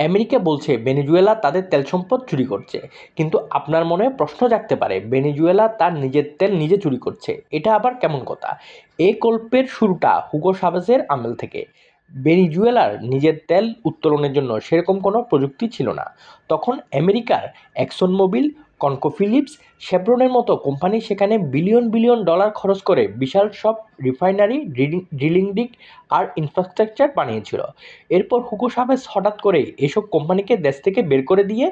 America বলছে, Venezuela তাদের তেল সম্পদ চুরি করছে। কিন্তু আপনার মনে প্রশ্ন জাগতে পারে, ভেনেজুয়েলা তার নিজের তেল নিজে চুরি করছে। এটা আবার কেমন কথা? এই গল্পের শুরুটা হুগো সাবেসের আমেল থেকে। ভেনিজুয়েলার নিজের তেল উত্তোলনের জন্য সেরকম কোনো প্রযুক্তি ছিল না। তখন আমেরিকার অ্যাকশন মোবিল কনকো ফিলিপস শেভরনের মতো কোম্পানি সেখানে বিলিয়ন বিলিয়ন ডলার খরচ করে বিশাল সব রিফাইনারি, ড্রিলিং ডিগ আর ইনফ্রাস্ট্রাকচার বানিয়েছিল। এরপর হুকু সাহেব হঠাৎ করে এসব কোম্পানিকে দেশ থেকে বের করে দিয়ে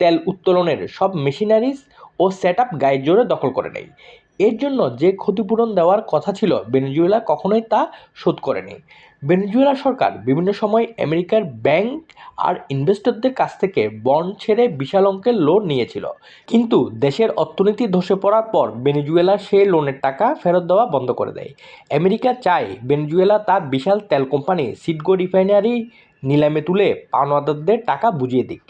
তেল উত্তোলনের সব মেশিনারিজ ও সেট আপ গায়ের জোরে দখল করে নেয়। এর জন্য যে ক্ষতিপূরণ দেওয়ার কথা ছিল ভেনেজুয়েলা কখনোই তা শোধ করেনি। ভেনেজুয়েলা সরকার বিভিন্ন সময় আমেরিকার ব্যাংক আর ইনভেস্টরদের কাছ থেকে বন্ড ছেড়ে বিশাল অঙ্কের লোন নিয়েছিল। কিন্তু দেশের অর্থনীতি ধসে পড়ার পর ভেনেজুয়েলা সেই লোনের টাকা ফেরত দেওয়া বন্ধ করে দেয়। আমেরিকা চায় ভেনেজুয়েলা তার বিশাল তেল কোম্পানি সিডগো রিফাইনারি নিলামে তুলে পাওনাদারদের টাকা বুঝিয়ে দিক।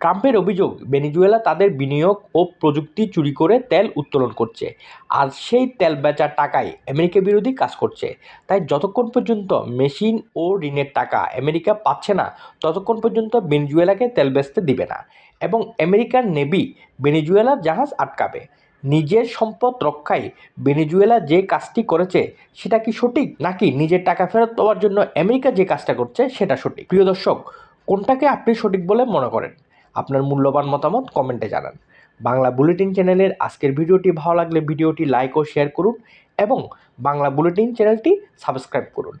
ট্রাম্পের অভিযোগ, ভেনেজুয়েলা তাদের বিনিয়োগ ও প্রযুক্তি চুরি করে তেল উত্তোলন করছে। আর সেই তেল বেচার টাকায় আমেরিকা বিরোধী কাজ করছে। তাই যতক্ষণ পর্যন্ত মেশিন ও ঋণের টাকা আমেরিকা পাচ্ছে না, ততক্ষণ পর্যন্ত ভেনেজুয়েলাকে তেল বেচতে দিবে না এবং আমেরিকার নেভি ভেনেজুয়েলার জাহাজ আটকাবে। নিজের সম্পদ রক্ষায় ভেনেজুয়েলা যে কাজটি করেছে, সেটা কি সঠিক নাকি নিজের টাকা ফেরত দেওয়ার জন্য আমেরিকা যে কাজটা করছে, সেটা সঠিক? প্রিয় দর্শক, কোনটাকে আপনি সঠিক বলে মনে করেন? আপনার মূল্যবান মতামত কমেন্টে জানান। বাংলা বুলেটিন চ্যানেলের আজকের ভিডিওটি ভালো লাগলে ভিডিওটি লাইক ও শেয়ার করুন এবং বাংলা বুলেটিন চ্যানেলটি সাবস্ক্রাইব করুন।